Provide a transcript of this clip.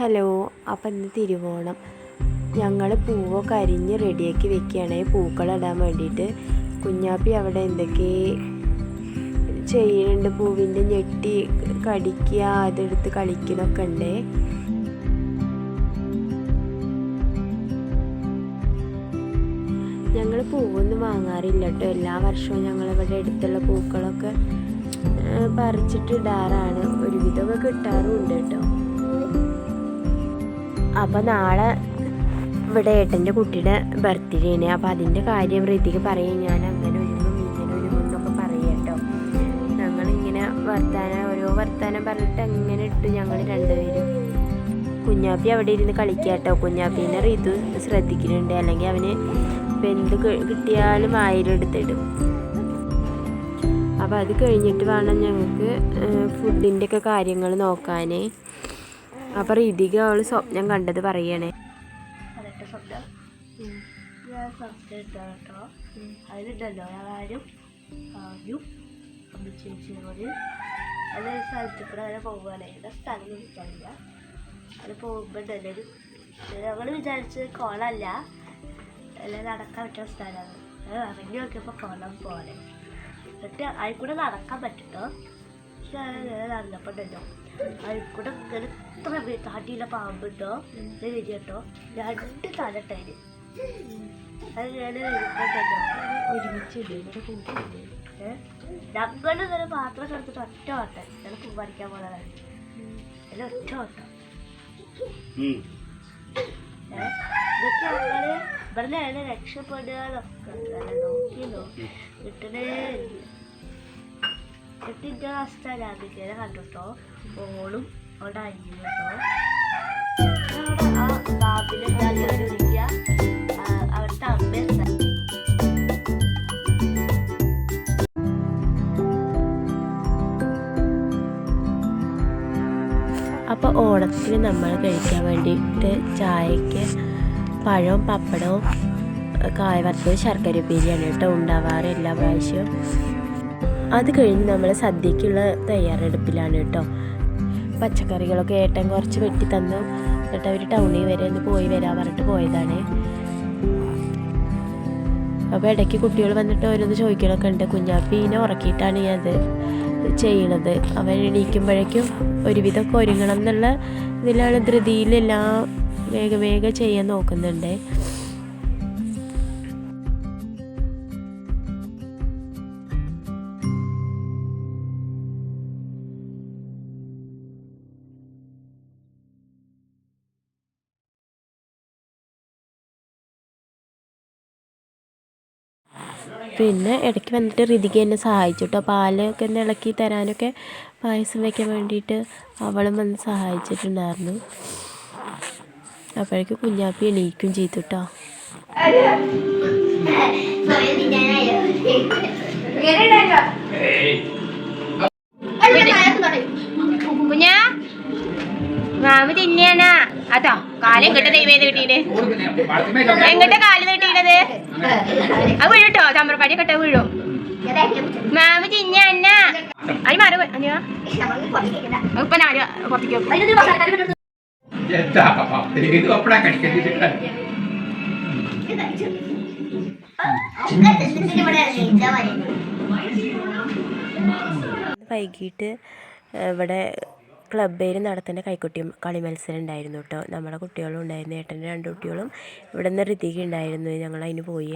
Hello അപ്പം ഇന്ന് തിരുവോണം. ഞങ്ങൾ പൂവൊക്കെ അരിഞ്ഞ് റെഡിയാക്കി വെക്കുകയാണ്. പൂക്കളിടാൻ വേണ്ടിയിട്ട്. കുഞ്ഞാപ്പി അവിടെ എന്തൊക്കെ ചെയ്യുന്നുണ്ട്? പൂവിന്റെ ഞെട്ടി കടിക്കുക അതെടുത്ത് കളിക്കണമൊക്കെ ഉണ്ട്. ഞങ്ങൾ പൂവൊന്നും വാങ്ങാറില്ല കേട്ടോ. എല്ലാ വർഷവും ഞങ്ങളിവിടെ അടുത്തുള്ള പൂക്കളൊക്കെ പറിച്ചിട്ട് ഇടാറാണ്. ഒരുവിധമൊക്കെ കിട്ടാറുമുണ്ട് കേട്ടോ. അപ്പോൾ നാളെ ഇവിടെ ഏട്ടന്റെ കുട്ടിയുടെ ബർത്ത്ഡേ ആണ് അപ്പോൾ അതിന്റെ കാര്യം വൃത്തിക്ക് പറയും. ഞാൻ അങ്ങനെ ഒരുങ്ങും ഇങ്ങനെ ഒരുങ്ങും എന്നൊക്കെ പറയും കേട്ടോ. ഞങ്ങളിങ്ങനെ വർത്താനം ഓരോ വർത്താനം പറഞ്ഞിട്ട് അങ്ങനെ ഇട്ടു ഞങ്ങൾ രണ്ടുപേരും. കുഞ്ഞാപ്പി അവിടെ ഇരുന്ന് കളിക്കുക കേട്ടോ. കുഞ്ഞാപ്പീനെ റീതു ശ്രദ്ധിക്കുന്നുണ്ട്. അല്ലെങ്കിൽ അവന് ഇപ്പം എന്ത് കിട്ടിയാലും വായിലെടുത്തിടും അപ്പോൾ അത് കഴിഞ്ഞിട്ട് വേണം ഞങ്ങൾക്ക് ഫുഡിന്റെ ഒക്കെ കാര്യങ്ങൾ നോക്കാൻ അപ്പോൾ ഇതിക അവൾ സ്വപ്നം കണ്ടത് പറയണേ. ഞങ്ങൾ ഇട്ടോ കേട്ടോ എനിക്കറിയില്ല അത് കോളല്ല. എല്ലാം നടക്കാൻ പറ്റുന്ന സ്ഥലമാണ്. അത് ഇറങ്ങി നോക്കിയപ്പോൾ കോളം പോലെ. എന്നിട്ട് അതിൽ കൂടെ നടക്കാൻ പറ്റട്ടോ. പക്ഷെ അങ്ങനെ നടന്നപ്പോൾ അതിൽ കൂടെ ഇങ്ങനെ ഇത്ര വേ- പാമ്പ് പാമ്പുണ്ടോ ഇത് വരിക കേട്ടോ രണ്ട് തലട്ടതിന് അത് ഞാൻ ഇവിടെ ഇങ്ങനെ പാത്രം കിടത്തിട്ട് ഒറ്റ ഓട്ടം ഞാൻ പൂവരിക്കാൻ പോണതാണ് അതിൽ ഒറ്റ ഓട്ടം ഇതൊക്കെ ഞങ്ങൾ ഇവിടെ രക്ഷപ്പെടുക നോക്കി നോക്കി കിട്ടണേ എന്നിട്ട് അവസ്ഥ രാധികേനെ കണ്ടുട്ടോ? ഓളും അവിടെ അരിഞ്ഞു അപ്പോൾ ഓണത്തിന് നമ്മൾ കഴിക്കാൻ വേണ്ടിയിട്ട് ചായക്ക് പഴവും പപ്പടവും കായ വറുത്തത് ശർക്കര ഉപ്പേരിയാണ് കേട്ടോ ഉണ്ടാവാറ് എല്ലാ പ്രാവശ്യവും. അത് കഴിഞ്ഞ് നമ്മൾ സദ്യക്കുള്ള തയ്യാറെടുപ്പിലാണ് കേട്ടോ. പച്ചക്കറികളൊക്കെ ഏട്ടൻ കുറച്ച് വെട്ടി തന്നു. എന്നിട്ട് അവർ ടൗണിൽ വരെ ഒന്ന് പോയി വരാൻ പറഞ്ഞിട്ട് പോയതാണ്. അപ്പോൾ ഇടയ്ക്ക് കുട്ടികൾ വന്നിട്ട് ഓരോന്ന് ചോദിക്കണമൊക്കെ ഉണ്ട്. കുഞ്ഞാപ്പീനെ ഉറക്കിയിട്ടാണ് ഞാൻ അത് ചെയ്യണത്. അവൻ എണീക്കുമ്പോഴേക്കും ഒരുവിധം ഒരുങ്ങണം എന്നുള്ള ഇതിലാണ് ധൃതിയിലെല്ലാം വേഗം വേഗം ചെയ്യാൻ നോക്കുന്നുണ്ട്. പിന്നെ ഇടയ്ക്ക് വന്നിട്ട് ഋതിക എന്നെ സഹായിച്ചു കേട്ടോ പാലൊക്കെ ഒന്ന് ഇളക്കി തരാനൊക്കെ പായസം വയ്ക്കാൻ വേണ്ടിയിട്ട് അവളും വന്ന് സഹായിച്ചിട്ടുണ്ടായിരുന്നു. അപ്പോഴേക്ക് കുഞ്ഞാപ്പി എണീക്കും ചെയ്തു കേട്ടോ കുഞ്ഞാ കാലം എങ്ങോട്ട് ദൈവം കിട്ടീന് എങ്ങോട്ട് കാൽ നീട്ടീനത് അത് വീഴട്ടോ? ചമ്പ്രപ്പാടി കെട്ട വീഴും. മാമ ചിഞ്ഞ അന്ന. അതിന് മാറി ഇപ്പൊ നാല് പുറത്തേക്ക് വൈകിട്ട് ഇവിടെ ക്ലബ്ബേൽ നടത്തുന്ന കൈക്കുട്ടി കളി മത്സരം ഉണ്ടായിരുന്നു കേട്ടോ നമ്മുടെ കുട്ടികളും ഉണ്ടായിരുന്നു ഏട്ടന്റെ രണ്ട് കുട്ടികളും. ഇവിടെ നിന്ന് ഋതിക ഉണ്ടായിരുന്നു ഞങ്ങൾ അതിന് പോയി.